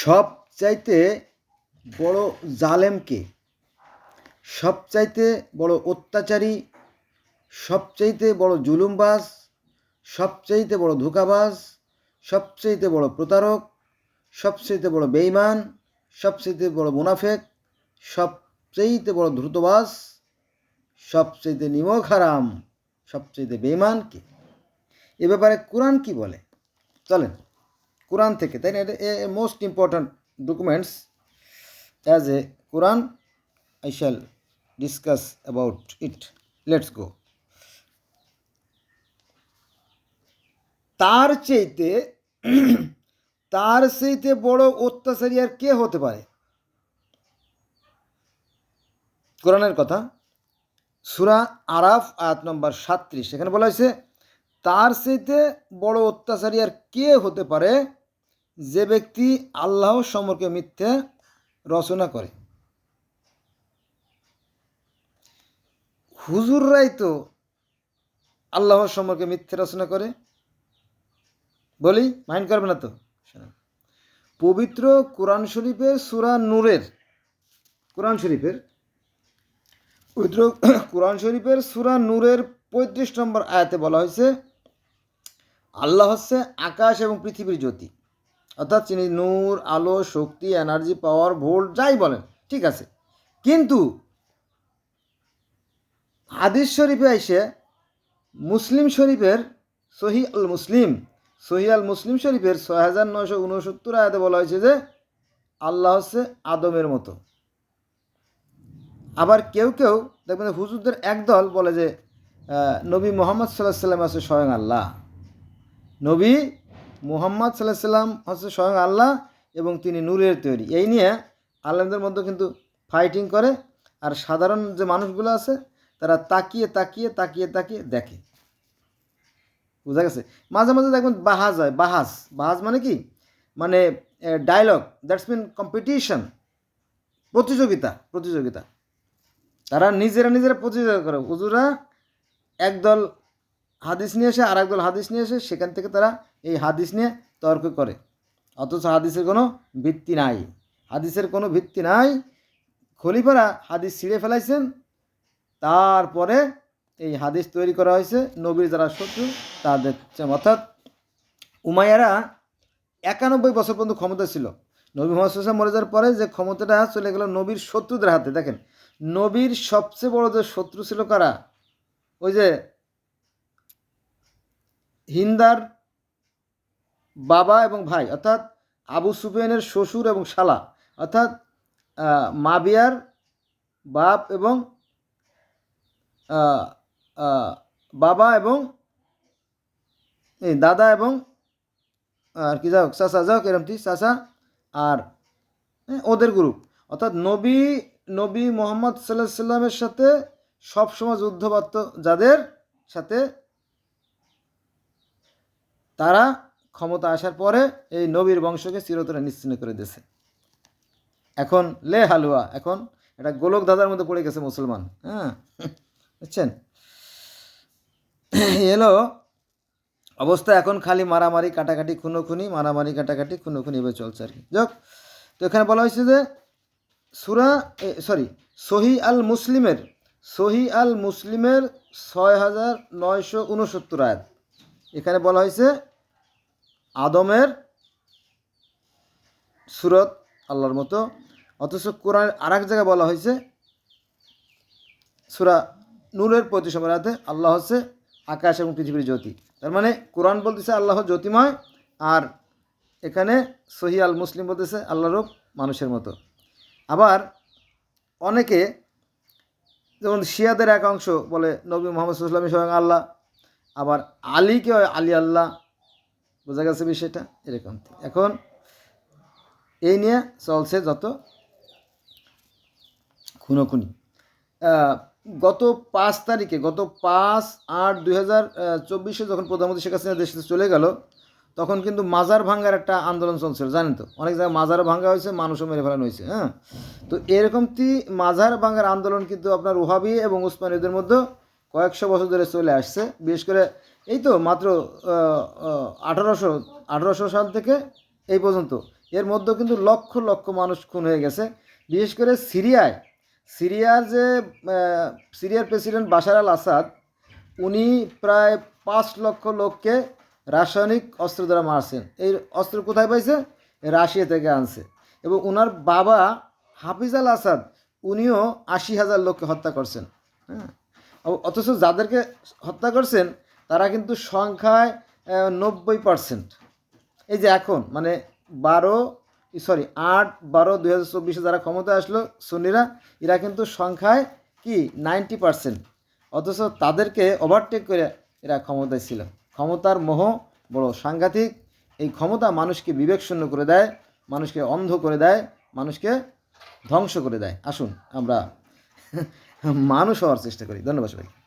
সবচাইতে বড় জালেমকে, সবচাইতে বড় অত্যাচারী, সবচাইতে বড় জুলুমবাজ, সবচাইতে বড় ধোঁকাবাজ, সবচাইতে বড় প্রতারক, সবচাইতে বড় বেঈমান, সবচাইতে বড় মুনাফেক, সবচাইতে বড় দ্রুতবাজ, সবচাইতে নিমক হারাম, সবচাইতে বেঈমান কে এ ব্যাপারে কোরআন কি বলে? চলেন। কোরআন থেকে, তাই না? এটা most important documents as a Quran I shall discuss about it let's go তার চাইতে তার চাইতে বড় অত্যাচারী আর কে হতে পারে? কোরআনের কথা, সুরা আরাফ, আয়াত নম্বর সাত্রিশ এখানে বলা হয়েছে, তার চাইতে বড় অত্যাচারী আর কে হতে পারে? যে ব্যক্তি আল্লাহ সম্পর্কে মিথ্যে রচনা করে। হুজুররাই তো আল্লাহর সম্পর্কে মিথ্যে রচনা করে। বলি, মাইন্ড করবে না তো। পবিত্র কোরআন শরীফের সুরা নূরের, কোরআন শরীফের, পবিত্র কোরআন শরীফের সুরা নূরের পঁয়ত্রিশ নম্বর আয়াতে বলা হয়েছে, আল্লাহ হচ্ছে আকাশ এবং পৃথিবীর জ্যোতি। অর্থাৎ তিনি নূর, আলো, শক্তি এনার্জি পাওয়ার ভোল্ট যাই বলেন, ঠিক আছে। কিন্তু হাদিস শরীফে এসে মুসলিম শরীফের সহি আল মুসলিম, সহি আল মুসলিম শরীফের ছয় হাজার নয়শো উনসত্তর আয়াতে বলা হয়েছে যে, আল্লাহ হচ্ছে আদমের মতো। আবার কেউ কেউ দেখবেন হুজুরদের একদল বলে যে নবী মোহাম্মদ সাল্লাহ সাল্লাম আছে স্বয়ং আল্লাহ। নবী মুহাম্মদ সাল্লাহ সাল্লাম হচ্ছে স্বয়ং আল্লাহ এবং তিনি নূরের তৈরি। এই নিয়ে আল্লাহদের মধ্যে কিন্তু ফাইটিং করে আর সাধারণ যে মানুষগুলো আছে, তারা তাকিয়ে তাকিয়ে তাকিয়ে তাকিয়ে দেখে। বুঝা গেছে? মাঝে মাঝে দেখবেন বাহাজ হয়, বাহাজ। বাহাজ মানে কি? মানে ডায়লগ দ্যাটস মিন কম্পিটিশন প্রতিযোগিতা প্রতিযোগিতা। তারা নিজেরা নিজেরা প্রতিযোগিতা করে। হুজুরা একদল হাদিস নিয়ে এসে আর একদল হাদিস নিয়ে এসে, সেখান থেকে তারা এই হাদিস নিয়ে তর্ক করে। অথচ হাদিসের কোনো ভিত্তি নাই। হাদিসের কোনো ভিত্তি নাই। খলিফারা হাদিস ছিঁড়ে ফেলাইছেন। তারপরে এই হাদিস তৈরি করা হয়েছে নবীর যারা শত্রু, তাদের অর্থাৎ উমাইয়ারা একানব্বই বছর পর্যন্ত ক্ষমতা ছিল। নবী মোহাম্মদ মরে যাওয়ার পরে যে ক্ষমতাটা চলে গেল নবীর শত্রুদের হাতে। দেখেন, নবীর সবচেয়ে বড় যে শত্রু ছিল কারা? ওই যে হিন্দার বাবা এবং ভাই, অর্থাৎ আবু সুফিয়ানের শ্বশুর এবং শালা, অর্থাৎ মাবিয়ার বাপ এবং বাবা এবং দাদা এবং, আর কি যাও চাচা যাও এরমটি চাচা আর ওদের গ্রুপ অর্থাৎ নবী নবী মোহাম্মদ সাল্লাহ সাল্লামের সাথে সবসময় যুদ্ধবাত্ত যাদের সাথে তারা ক্ষমতা আসার পরে এই নবীর বংশকে চিরতরে নিশ্চিন্ন করে দিয়েছে। এখন লে হালুয়া, এখন এটা গোলক দাদার মধ্যে পড়ে গেছে মুসলমান হ্যাঁ? বুঝছেন? এলো অবস্থা, এখন খালি মারামারি, কাটাকাটি, খুনোখুনি, মারামারি, কাটাকাটি, খুনোখুনি এভাবে চলছে আর কি। যাক, তো এখানে বলা হয়েছে যে সুরা সরি, সহি আল মুসলিমের, সহি আল মুসলিমের ছয় হাজার নয়শো উনসত্তর আয়াত। এখানে বলা হয়েছে আদমের সুরত আল্লাহর মতো। অথচ কোরআন আর এক জায়গায় বলা হয়েছে, সুরা নূরের নম্বর আয়াতে আল্লাহ হচ্ছে আকাশ এবং পৃথিবীর জ্যোতি। তার মানে কোরআন বলতেছে আল্লাহ জ্যোতিময়, আর এখানে সহি আল মুসলিম বলতেছে আল্লাহর মানুষের মতো। আবার অনেকে, যেমন শিয়াদের এক অংশ বলে নবী মোহাম্মদ সাল্লামী স্বয়ং আল্লাহ, আবার আলীকে আলী আল্লাহ বোঝা গেছে বিষয়টা? এরকম। এখন এই নিয়ে চলছে যত খুনোখুনি। গত পাঁচ তারিখে, গত পাঁচ আট দুই হাজার চব্বিশে যখন প্রধানমন্ত্রী শেখ হাসিনা দেশ চলে গেল, তখন কিন্তু মাজার ভাঙ্গার একটা আন্দোলন চলছিল, জানেন তো? অনেক জায়গায় মাজার ভাঙ্গা হয়েছে, মানুষও মেরে ফেলানো হয়েছে হ্যাঁ? তো এরকমটি মাজার ভাঙ্গার আন্দোলন কিন্তু আপনার ওহাবি এবং উসমানীদের মধ্যে কয়েকশো বছর ধরে চলে আসছে। বিশেষ করে এই তো মাত্র আঠারোশো আঠারোশো সাল থেকে এই পর্যন্ত। এর মধ্যেও কিন্তু লক্ষ লক্ষ মানুষ খুন হয়ে গেছে। বিশেষ করে সিরিয়ায়, সিরিয়ার যে সিরিয়ার প্রেসিডেন্ট বাশার আল আসাদ, উনি প্রায় পাঁচ লক্ষ লোককে রাসায়নিক অস্ত্র দ্বারা মারছেন। এই অস্ত্র কোথায় পাইছে? রাশিয়া থেকে আনছে। এবং ওনার বাবা হাফিজ আল আসাদ, উনিও আশি হাজার লোককে হত্যা করছেন। হ্যাঁ? অথচ যাদেরকে হত্যা করছেন, তারা কিন্তু সংখ্যায় নব্বই পার্সেন্ট এই যে এখন মানে বারো সরি, আট, বারো, দুই হাজার চব্বিশে যারা ক্ষমতায় আসলো সুন্নিরা, এরা কিন্তু সংখ্যায় কি? নাইনটি পার্সেন্ট অথচ তাদেরকে ওভারটেক করে এরা ক্ষমতায় ছিল। ক্ষমতার মোহ বড় সাংঘাতিক। এই ক্ষমতা মানুষকে বিবেকশূন্য করে দেয়, মানুষকে অন্ধ করে দেয়, মানুষকে ধ্বংস করে দেয়। আসুন, আমরা মানুষ হওয়ার চেষ্টা করি। ধন্যবাদ সবাই